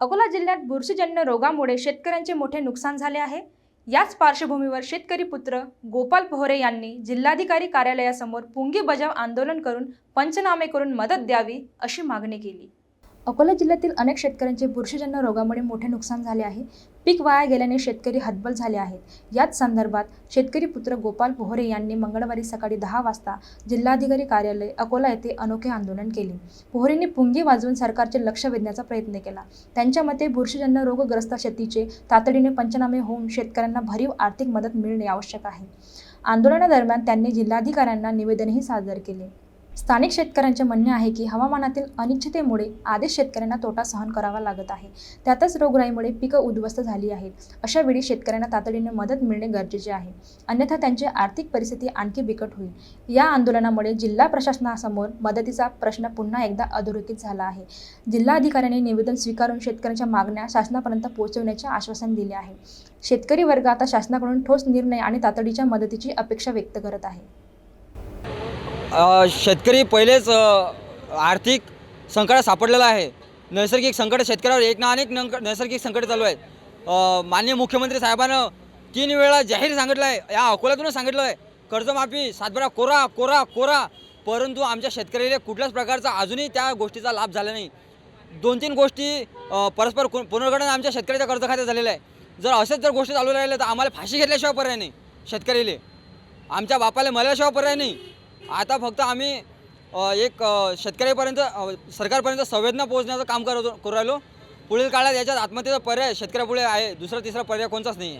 अकोला जिल्ह्यात बुरशीजन्य रोगामुळे शेतकऱ्यांचे मोठे नुकसान झाले आहे. याच पार्श्वभूमीवर शेतकरी पुत्र गोपाल पोहरे यांनी जिल्हाधिकारी कार्यालयासमोर पुंगी बजाव आंदोलन करून पंचनामे करून मदत द्यावी अशी मागणी केली. अकोला जिल्ह्यातील अनेक शेतकऱ्यांचे बुरशीजन्य रोगामुळे मोठे नुकसान झाले आहे. पीक वाया गेल्याने शेतकरी हतबल झाले आहेत. याच संदर्भात शेतकरी पुत्र गोपाल पोहरे यांनी मंगळवारी सकाळी दहा वाजता जिल्हाधिकारी कार्यालय अकोला येथे अनोखे आंदोलन केले. पोहरेंनी पुंगी वाजवून सरकारचे लक्ष वेधण्याचा प्रयत्न केला. त्यांच्या मते बुरशीजन्य रोगग्रस्त शेतीचे तातडीने पंचनामे होऊन शेतकऱ्यांना भरीव आर्थिक मदत मिळणे आवश्यक आहे. आंदोलनादरम्यान त्यांनी जिल्हाधिकाऱ्यांना निवेदनही सादर केले. स्थानिक शेतकऱ्यांचे म्हणणे आहे की हवामानातील अनिश्चितेमुळे आधीच शेतकऱ्यांना तोटा सहन करावा लागत आहे. त्यातच रोगराईमुळे पिकं उद्ध्वस्त झाली आहेत. अशा वेळी शेतकऱ्यांना तातडीने मदत मिळणे गरजेचे आहे. अन्यथा त्यांची आर्थिक परिस्थिती आणखी बिकट होईल. या आंदोलनामुळे जिल्हा प्रशासनासमोर मदतीचा प्रश्न पुन्हा एकदा अधोरेखित झाला आहे. जिल्हाधिकाऱ्यांनी निवेदन स्वीकारून शेतकऱ्यांच्या मागण्या शासनापर्यंत पोहोचवण्याचे आश्वासन दिले आहे. शेतकरी वर्ग आता शासनाकडून ठोस निर्णय आणि तातडीच्या मदतीची अपेक्षा व्यक्त करत आहे. शेतकरी पहिलेच आर्थिक संकटात सापडलेला आहे. नैसर्गिक संकट शेतकऱ्यावर एक ना अनेक नंक नैसर्गिक संकट चालू आहेत. माननीय मुख्यमंत्री साहेबानं तीन वेळा जाहीर सांगितलं आहे या अकोल्यातूनच सांगितलं आहे. कर्जमाफी सातबारा कोरा कोरा कोरा. परंतु आमच्या शेतकऱ्याला कुठल्याच प्रकारचा अजूनही त्या गोष्टीचा लाभ झाला नाही. दोन तीन गोष्टी परस्पर कु- आमच्या शेतकऱ्याच्या कर्ज खात्यात झालेलं आहे. जर असेच जर गोष्टी चालू राहिल्या तर आम्हाला फाशी घेतल्याशिवाय पर्याय नाही शेतकऱ्याला आमच्या बापाला मल्याशिवाय पर्याय नाही. आता फक्त आम्ही एक शेतकऱ्यापर्यंत सरकारपर्यंत संवेदना पोहोचण्याचं काम करतो करू राहिलो. पुढील काळात याच्यात आत्महत्येचा पर्याय शेतकऱ्यापुढे आहे. दुसरा तिसरा पर्याय कोणताच नाही आहे